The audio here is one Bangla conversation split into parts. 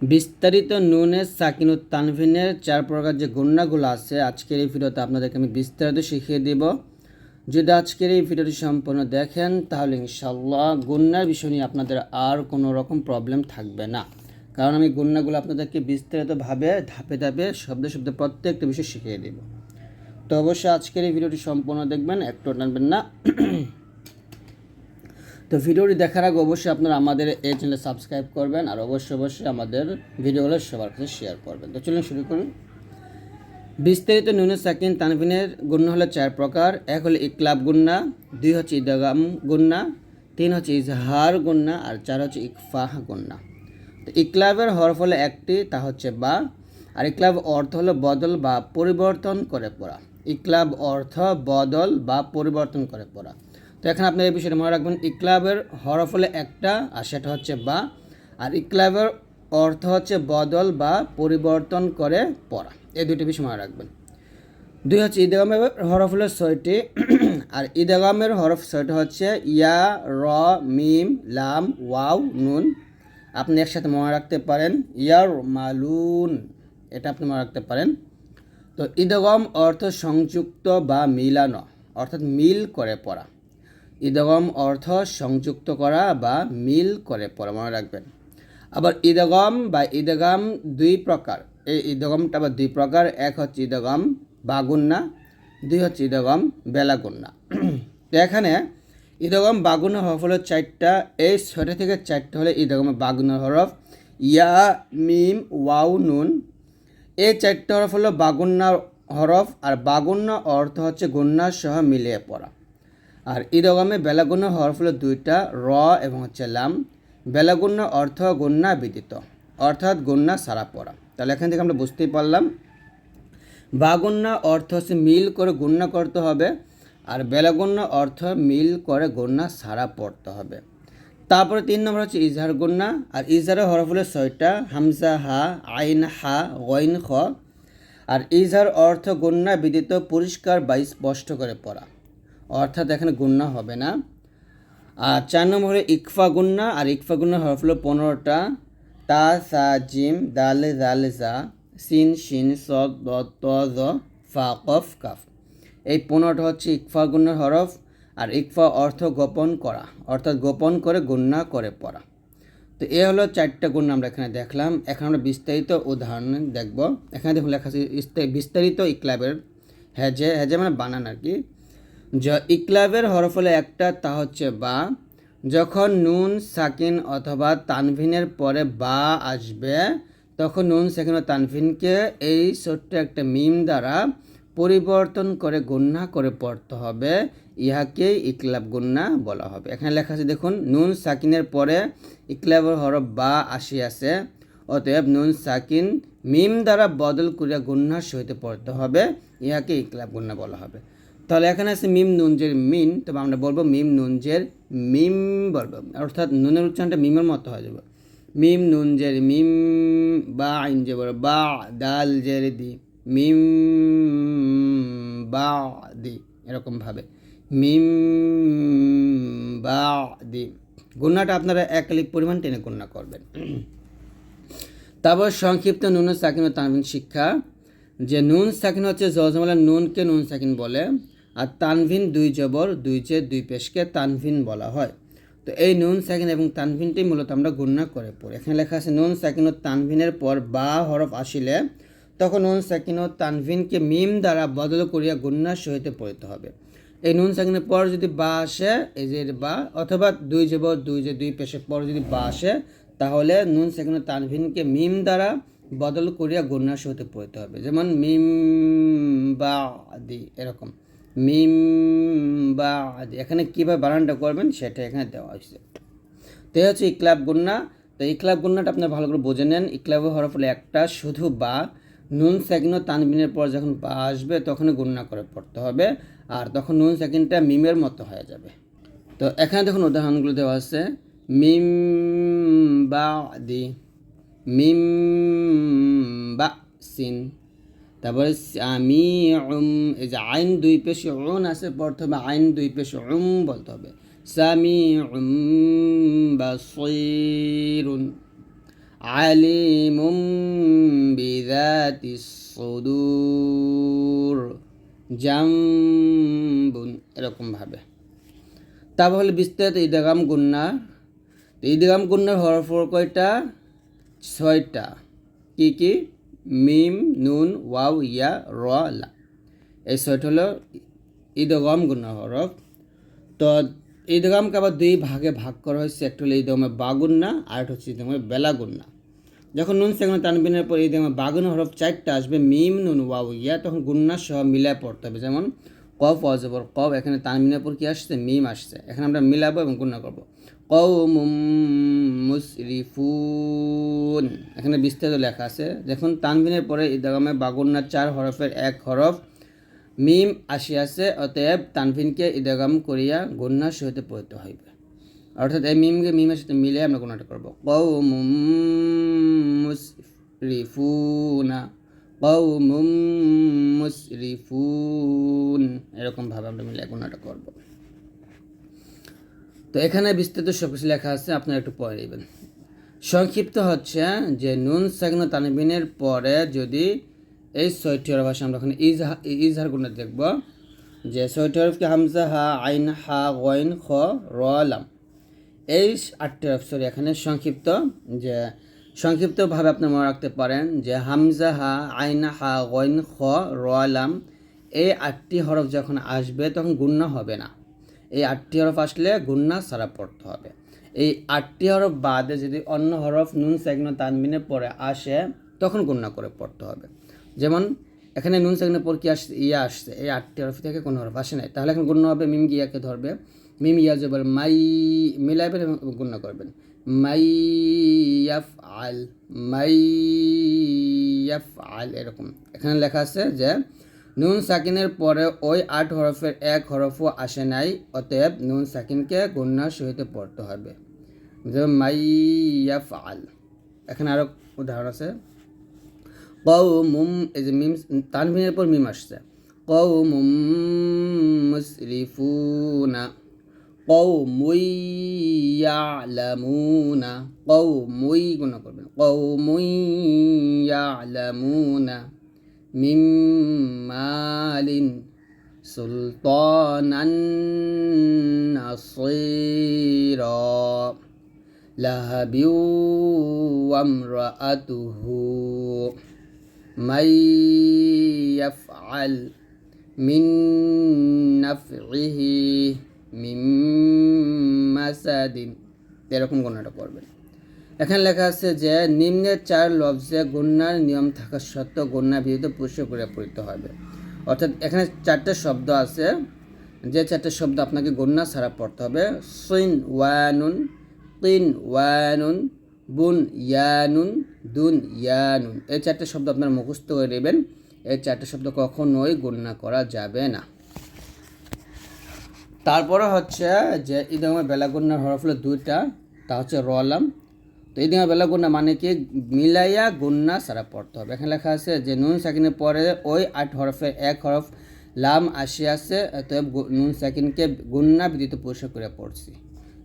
বিস্তারিত নুনের সাকিন তানভিনের চার প্রকার যে গুণাগুলো আছে, আজকের এই ভিডিওতে আপনাদেরকে আমি বিস্তারিত শিখিয়ে দেব। যদি আজকের এই ভিডিওটি সম্পূর্ণ দেখেন, তাহলে ইনশাল্লাহ গুন্নার বিষয় নিয়ে আপনাদের আর কোনো রকম প্রবলেম থাকবে না। কারণ আমি গুন্নাগুলো আপনাদেরকে বিস্তারিতভাবে, ধাপে ধাপে, শব্দে শব্দে প্রত্যেকটা বিষয় শিখিয়ে দেব। তো অবশ্যই আজকের এই ভিডিওটি সম্পূর্ণ দেখবেন, একটু টানবেন না। তো ভিডিওটি দেখার আগে অবশ্যই আপনারা আমাদের এই চ্যানেলে সাবস্ক্রাইব করবেন আর অবশ্যই অবশ্যই আমাদের ভিডিওগুলো সবার কাছে শেয়ার করবেন। তো চলুন শুরু করুন বিস্তারিত নুনে সাকিন তানভিনের গুণ্য হলো চার প্রকার। এক হলো ইকলাব গুন্না, দুই হচ্ছে ইদাগাম গুন্না, তিন হচ্ছে ইজহার গুন্না আর চার হচ্ছে ইকফাহ গুন্না। তো ইকলাবের হরফ হলো একটি, তা হচ্ছে বা। আর ইকলাব অর্থ হলো বদল বা পরিবর্তন করে পড়া। ইকলাব অর্থ বদল বা পরিবর্তন করে পড়া। তো এখানে আপনি এই বিষয়টা মনে রাখবেন, ইকলাবের হরফ হলে একটা আর সেটা হচ্ছে বা। আর ইকলাবের অর্থ হচ্ছে বদল বা পরিবর্তন করে পড়া। এই দুটি বিষয় মনে রাখবেন। দুই হচ্ছে ঈদগামের হরফ হলো ছয়টি। আর ঈদগামের হরফ ছয়টি হচ্ছে ইয়া, র, মিম, লাম, ওয়াও, নুন। আপনি একসাথে মনে রাখতে পারেন ইয়ার মালুন এটা আপনি মনে রাখতে পারেন। তো ঈদগম অর্থ সংযুক্ত বা মিলানো, অর্থাৎ মিল করে পড়া। ঈদগম অর্থ সংযুক্ত করা বা মিল করে পড়া মনে রাখবেন। আবার ঈদগম বা ঈদগাম দুই প্রকার। এই ঈদগমটা আবার দুই প্রকার, এক হচ্ছে ঈদগম বাগুন্না দুই হচ্ছে ঈদগম বেলাগুন্না এখানে ঈদগম বাগুন্না হরফ হলো চারটা, এই ছয়টা থেকে চারটা হলে ঈদগম বাগুন্না হরফ, ইয়া, মিম, ওয়াও, নুন। এই চারটা হরফ হলো বাগুন্নার হরফ আর বাগুন্না অর্থ হচ্ছে গুন্নার সহ মিলিয়ে পড়া। আর ঈদগমে বেলাগুণ্য হওয়ার ফলে দুইটা র এবং হচ্ছে লাম। বেলাগুণ্য অর্থ গুন্না বিদিত অর্থাৎ গুন্না সারা পড়া। তাহলে এখান থেকে আমরা বুঝতেই পারলাম। বাগুন্না অর্থ হচ্ছে মিল করে গুন্না করতে হবে, আর বেলাগুণ্য অর্থ মিল করে গুন্না সারা পড়তে হবে। তারপরে তিন নম্বর হচ্ছে ইজহার গুন্না, আর ইজহারের হরফ হলো ছয়টা, হামজা, হা, আইন, হা ওয়াইন খ। আর ইজহার অর্থ গুন্না বিদিত পরিষ্কার বা স্পষ্ট করে পড়া। অর্থাৎ এখানে গুন্না হবে না। আর চার নম্বর হলো ইকফা গুন্না, আর ইকফা গুন্না হরফ হলো পনেরোটা, তা, সা, জিম, দালে দালে, জা, সিন, শিন স ত, জ, ফা, কফ, কাফ। এই পনেরোটা হচ্ছে ইকফা গুন্নার হরফ, আর ইকফা অর্থ গোপন করা, অর্থাৎ গোপন করে গুন্না করে পড়া। তো এ হলো চারটা গুণ আমরা এখানে দেখলাম। এখন আমরা বিস্তারিত উদাহরণ দেখব। এখানে দেখুন লেখা আছে বিস্তারিত ইকলাবের হেজে হেজে মানে বানান আর কি। য ইকলাবের হরফ হলো একটা তা হচ্ছে বা, যখন নুন, সাকিন অথবা তানভিনের পরে বা আসবে, তখন নুন, সাকিন ও তানভিনকে এই ছোট্ট একটা মিম দ্বারা পরিবর্তন করে গুন্না করে পড়তে হবে। ইহাকে ইকলাব গুন্না বলা হবে। এখানে লেখা আছে, দেখুন, নুন, সাকিনের পরে ইকলাবের হরফ বা আসিয়াছে, অতএব নুন, সাকিন মিম দ্বারা বদল করিয়া গুন্নার সহিত পড়তে হবে। ইহাকে ইকলাব গুন্না বলা হবে। তাহলে এখানে আছে মিম নুনজের মিন তবে আমরা বলব মিম নুনজের মিম বলব। অর্থাৎ নুনের উচ্চারণটা মিমের মতো হয়ে যাবে। মিম নুনজের মিম বা আইন যে বলো, বা দাল জের দি, মিম বা দি এরকমভাবে মিম বা দি। গুণাটা আপনারা এক লিপ পরিমাণ টেনে গুণা করবেন। তারপর সংক্ষিপ্ত নুন সাকিন ও তানভিন শিক্ষা। যে নুন সাকিন হচ্ছে জজমালা নুনকে নুন সাকিন বলে। আর তানভিন দুই জবর, দুই জে দুই পেশকে তানভিন বলা হয়। তো এই নুন সাকিন এবং তানভিনটি মূলত আমরা গুণনা করে পড়ি। এখানে লেখা আছে, নুন সাকিন ও তানভিনের পর বা হরফ আসিলে তখন নুন সাকিন ও তানভিনকে মিম দ্বারা বদল করিয়া গুণনার সহিত পড়িতে হবে। এই নুন সাকিনের পর যদি বা আসে, এই যে বা, অথবা দুই জবর, দুই যে দুই পেশের পর যদি বা আসে, তাহলে নুন সেখানে তানভিনকে মিম দ্বারা বদল করিয়া গুণার সহিত পড়তে হবে। যেমন মিম বা আদি এরকম। মিম বা এখানে কীভাবে বানানটা করবেন সেটা এখানে দেওয়া হয়েছে। তো হচ্ছে ইকলাব গুন্না। তো ইকলাব গুন্নাটা আপনি ভালো করে বুঝে নেন। ইকলাব হরফ হলো একটা শুধু বা, নুন সেকেন্ড তানবিনের পর যখন বা আসবে তখন গুন্না করে পড়তে হবে। আর তখন নুন সেকেন্ডটা মিমের মতো হয়ে যাবে। তো এখানে দেখুন উদাহরণগুলো দেওয়া আছে। মিম বা দি মিম বা সিন। তারপরে আমি এই যে আইন দুই পেশ উন আছে হবে আইন দুই পেশ উম বলতে হবে। সামি উম বা সৈরুন আলিমুম বিদাতিস সুদূর, জাম্বুন এরকম ভাবে তারপর হলো বিস্তারিত ঈদগাম গুন্না। ঈদগাম গুন্নার হরফ কয়টা? ছয়টা। কি কি? মিম, নুন, ওয়াও, ইয়া, র, লা। এই ছয়টা হলো ঈদগম গুন্না হরফ তো ঈদগামকে আবার দুই ভাগে ভাগ করা হয়েছে। একটা হলো ঈদগমে বাগুন্না, আর একটা হচ্ছে ঈদগমে বেলাগুন্না। যখন নুন সেগুন তানবিনের পর ঈদগমে বাগুন হরফ চারটা আসবে, মিম, নুন, ওয়াও, ইয়া, তখন গুন্না সহ মিলায় পড়তে হবে। যেমন কফ অজবর কফ, এখানে তানবিনের পর কি আসছে? মিম আসছে। এখানে আমরা মিলাবো এবং গুন্না করব। কৌমুম মুসরিফুন। এখানে বিস্তারিত লেখা আছে। দেখুন, তানবিনের পরে ঈদগামে বাগুন্নার চার হরফের এক হরফ, মিম আসিয়াছে, অতএব তানভিনকে ইদাগাম করিয়া গুন্নার সহিত পড়তে হইবে। অর্থাৎ এই মিমকে মিমের সাথে মিলে আমরা গুণাটা করব। কৌমুম মুসরিফুনা কৌমুম মুসরিফুন। এরকমভাবে আমরা মিলে গুণাটা করব। তো এখানে বিস্তারিত সব কিছু লেখা আছে, আপনারা একটু পড়ে নেবেন। সংক্ষিপ্ত হচ্ছে যে নুন, সাগন, তানবিনের পরে যদি এই ছয়টি হরফ আসে, আমরা ওখানে ইজহা, ইজহার গুণে দেখব যে ছয়টি হরফকে হামজা, হা, আইন, হা গইন খ, র, লাম। এই আটটি হরফ সরি এখানে সংক্ষিপ্ত যে সংক্ষিপ্তভাবে আপনি মনে রাখতে পারেন যে হামজা, হা, আইন, হা গইন খ, র, লাম, এই আটটি হরফ যখন আসবে তখন গুণ্য হবে না। এই আটটি হরফ আসলে গুন্না সারা পড়তে হবে। এই আটটি হরফ বাদে যদি অন্য হরফ নুন সেগ্ন তানবিনের পরে আসে, তখন গুন্না করে পড়তে হবে। যেমন এখানে নুন সেগ্নের পর কি আসছে? ইয়া আসছে। এই আটটি হরফ থেকে কোনো হরফ আসে নাই। তাহলে এখন গুণ্য হবে মিম গিয়াকে ধরবে? মিম, ইয়া জবর মাই, মিলাইবেন এবং গুণ্য করবেন। মাই ইয়াফ আল মাই ইয়াফ আল এরকম। এখানে লেখা আছে যে নুন সাকিনের পরে ওই আট হরফের এক হরফও আসে নাই, অতএব নুন সাকিনকে গুন্নার সহিত পড়তে হবে। মাইয়াফ আল এখানে আরও উদাহরণ আছে। কৌ মুম এই যে মিম তানভিনের পর মিম আসছে। কৌ মুম মুসরিফুনা। কৌ মুইয়ালামুনা কৌ মুই গুণ করবেন। কৌ মুইয়ালামুনা من مال سلطانا نصيرا لهب وامرأته من يفعل من نفعه من مسد এরকম গণনাটা করবেন এখানে লেখা আছে যে, নিম্নের চার লফজে গুন্নার নিয়ম থাকা সত্ত্বেও গুন্না বিহিত পুরুষ করে পড়িতে হবে অর্থাৎ এখানে চারটে শব্দ আছে। যে চারটে শব্দ আপনাকে গুন্না ছাড়া পড়তে হবে সুইন ওয়ানুন তিন ওয়ানুন বুন ইয়ানুন দুন ইয়ানুন এই চারটে শব্দ আপনার মুখস্থ করে নেবেন। এই চারটে শব্দ কখনোই গণ্যা করা যাবে না। তারপরে হচ্ছে যে, ইদমে বেলাগুন্নার হরফ হলো দুইটা, তা হচ্ছে রলাম এই দিনের বেলা গুন্না মানে কি মিলাইয়া গুন্না সারা পড়তে হবে। এখানে লেখা আছে যে, নুন সাকিনের পরে ওই আট হরফের এক হরফ লাম আসি আছে অতএব নুন সাকিনকে গুন্না বিদিত পরিষ্কার করে পড়ছি।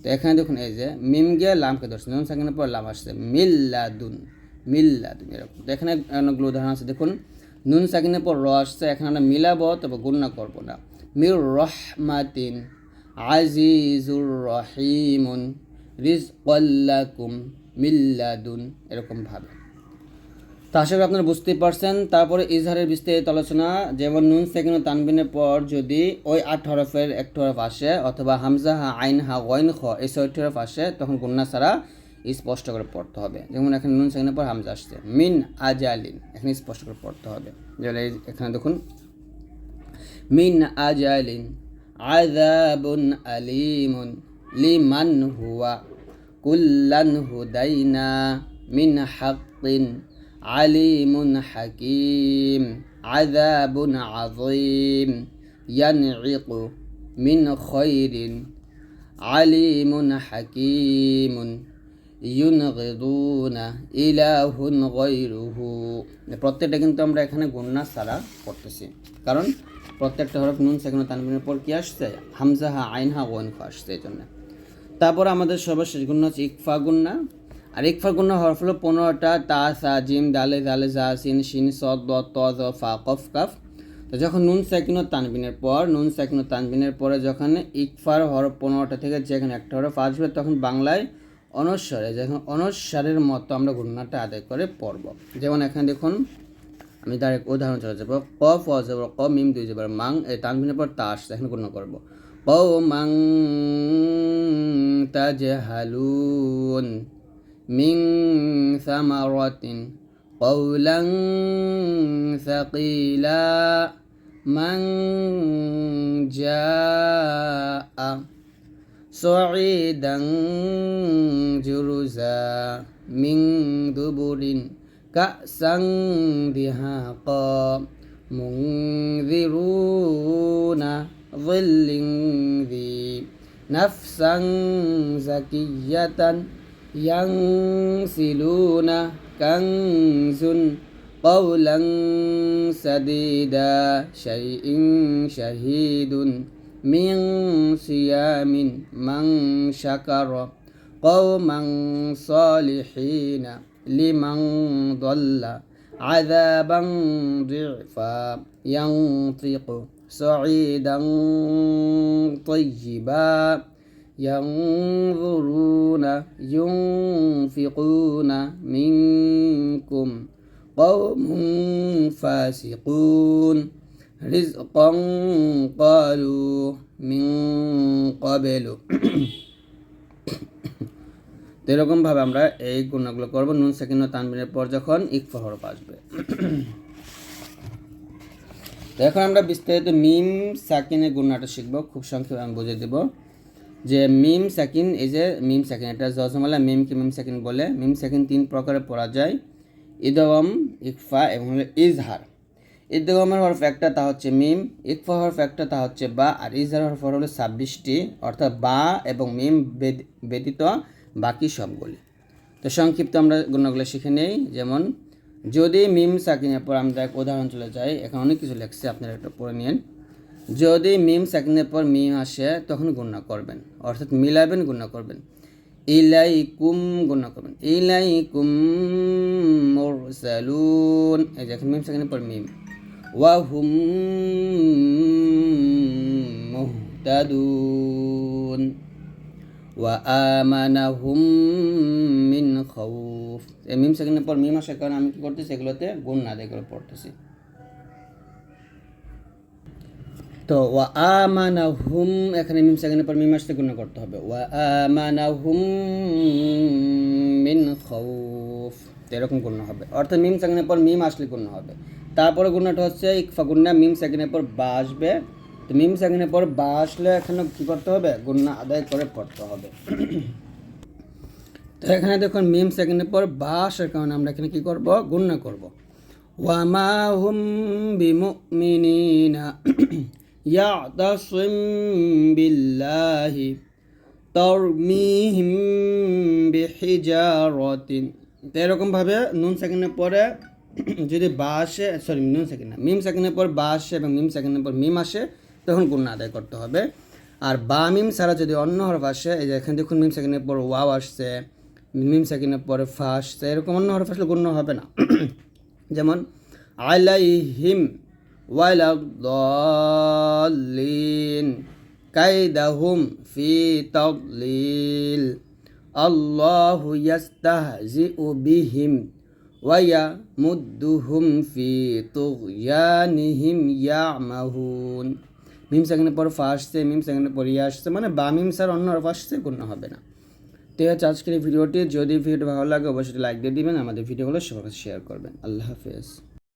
তো এখানে দেখুন এই যে, মিম গিয়ে লামকে ধরছে। নুন সাকিনের পর লাম আসছে। মিল্লাদুন মিল্লাদুন এরকম। তো এখানে অনেকগুলো উদাহরণ আছে। দেখুন, নুন সাকিনের পর র আসছে, এখানে আমরা মিলাবো তবে গুন্না করব না। মির রহমাতিন আজিজুর রহিমুন রিজকল্লাকুম মিল্লাদুন এরকমভাবে তো আশা করি আপনারা বুঝতেই পারছেন। তারপরে ইজহারের বিস্তারিত আলোচনা, যেমন নুন সেকেন্ড ও তানবিনের পর যদি ওই আট হরফের একটি হরফ আসে, অথবা হামজা, হা, আইন, হা ওয়াইন খ, এই ছয়টি হরফ আসে, তখন গুন্না ছাড়া স্পষ্ট করে পড়তে হবে। যেমন এখানে নুন সেকেন্ডের পর হামজা আসছে। মিন আজালিন, এখানে স্পষ্ট করে পড়তে হবে। এই এখানে দেখুন, মিন আজালিন, আযাবুন আলিমুন লিমান হুয়া। কুল্লান হুদাইনা মিন হাক্কিন আলিমুন হাকিম, আযাবুন আযীম, ইয়ানঈকু মিন খৈরিন আলিমুন হাকিমুন ইউনগিদুনা ইলাহুন গৈরুহু প্রত্যেকটা কিন্তু আমরা এখানে গুন্না সারা করতেছি। কারণ প্রত্যেকটা হরফ নুন সেখানে তানবিনের পর কি আসছে? হামজা হা আইন হা ওয়ান আসছে, এই জন্য। তারপর আমাদের সর্বশেষ গুণ হচ্ছে ইকফা গুন্না আর ইকফার গুণ হরফ হলো পনেরোটা তা, সা, জিম, দালে জালে জা সিন সিন জ ফা, কফ, কাফ। তো যখন নুন সাকিন ও তানবিনের পর, নুন সাকিন ও তানবিনের পরে যখন ইকফার হরফ পনেরোটা থেকে যেখানে একটা হরফ আসবে তখন বাংলায় অনস্বরে যখন অনস্বরের মতো আমরা গুণনাটা আদায় করে পড়ব। যেমন এখানে দেখুন, আমি তার এক উদাহরণ চলে যাব। ক, ফ যাব ক, মিম, দুই যাবার মাং, এই তানবিনের পর তা আসছে, এখানে গণ্য করব। قوما تجهلون من ثمرة قولا ثقيلا من جاء صعيدا جرزا من دبر كأسا دهاقا منذرون ظل ذي نفسا زكية ينسلون كنز قولا سديدا شيء شهيد من صيام من شكر قوما صالحين لمن ضل عذابا ضعفا ينطق صعيدا طيبا ينظرون ينفقون منكم قوم فاسقون رزقا قالوا من قبل তো এরকমভাবে আমরা এই গুণাগুলো করবো নুন সেকেন্ড তানবিনের পর যখন ইকফা হরফ আসবে তো এখন আমরা বিস্তারিত মিম সাকিনের গুণাটা শিখব, খুব সংক্ষেপে আমি বুঝিয়ে দেবো। যে মিম সাকিন, এই যে মিম সাকিন, এটা জজমালা মিমকে মিম সাকিন বলে? মিম সাকিন তিন প্রকারে পড়া যায় ইদগম, ইকফা এবং হলো ইজহার। ইদগমের হরফ একটা, তা হচ্ছে মিম, ইকফা হরফ একটা, তা হচ্ছে বা, আর ইজহার হরফ হলো ছাব্বিশটি, অর্থাৎ বা এবং মিম ব্যতীত বাকি সবগুলি। তো সংক্ষিপ্ত আমরা গুণগুলো শিখে নেই, যেমন যদি মিম সাকিনের পর আমরা এক উদাহরণ চলে যাই, এখন অনেক কিছু লেখছে, আপনারা একটা পড়ে নিন যদি মিম সাকিনের পর মিম আসে, তখন গুণনা করবেন, অর্থাৎ মিলাবেন গুণনা করবেন। ইলাই কুম গুণনা করবেন। ইলাইকুম মুরসালুন। এই যে মিম সাকিনের পর মিম। ওয়া হুম মুহতাদুন। আমানাহুম মিন খাউফ এই মিম সাকিনের পর মিম আসার কারণে আমি কি করতেছি? এগুলোতে গুণ না দিয়ে পড়তেছি। তো ওয়া আমানা হুম এখানে মিম সেকেন্ডের পর মিম আসতে গুণ করতে হবে। ওয়া আমানা হুম মিন খাউফ এরকম গুণ হবে। অর্থাৎ মিম সেকেন্ডের পর মিম আসলে গুণ হবে। তারপরে গুণটা হচ্ছে ইকফা গুণা, মিম সেকেন্ডের পর বা আসবে। তো মিম সেকেন্ডের পর বা আসলে এখানে কী করতে হবে গুণা আদায় করে পড়তে হবে তো এখানে দেখুন মিম সেকেন্ডের পর বা আসার কারণে আমরা এখানে কী করবো গুণনা করব ওয়ামা হুম বিমুমিনিনা يعتصم بالله তরমিহিম বিহিজারতিন তো এরকমভাবে নুন সেকেন্ডের পরে যদি বা আসে সরি নুন সেকেন্ড না মিম সেকেন্ডের পর বা আসে এবং মিম সেকেন্ডের পর মিম আসে তখন গুণা আদায় করতে হবে। আর বা মিম ছাড়া যদি অন্য হরফ আসে, এই যে এখানে দেখুন মিম সেকেন্ডের পর ওয়াও আসছে, মিম সেকেন্ডের পরে ফা আসছে, এরকম অন্য হরফ আসলে গুণ্য হবে না। যেমন আলাই হিম ওয়াইলা দলিন কাইদাহুম ফি তবলিল, আল্লাহ ও বিহিম ওয়াইয়া মুদ্দুহুম ফি তুগয়ানিহিম ইয়ামাহুন। মিম সেকেন্ডের পর ফা আসছে মিম সেকেন্ডের পর ইয়ে আসছে মানে বা মিম স্যার অন্য আর আসছে কোনো হবে না। তো হচ্ছে আজকের এই ভিডিওটি, যদি ভিডিওটি ভালো লাগে, অবশ্যই লাইক দিয়ে দিবেন, আমাদের ভিডিওগুলো সবার কাছে শেয়ার করবেন। আল্লাহ হাফেজ।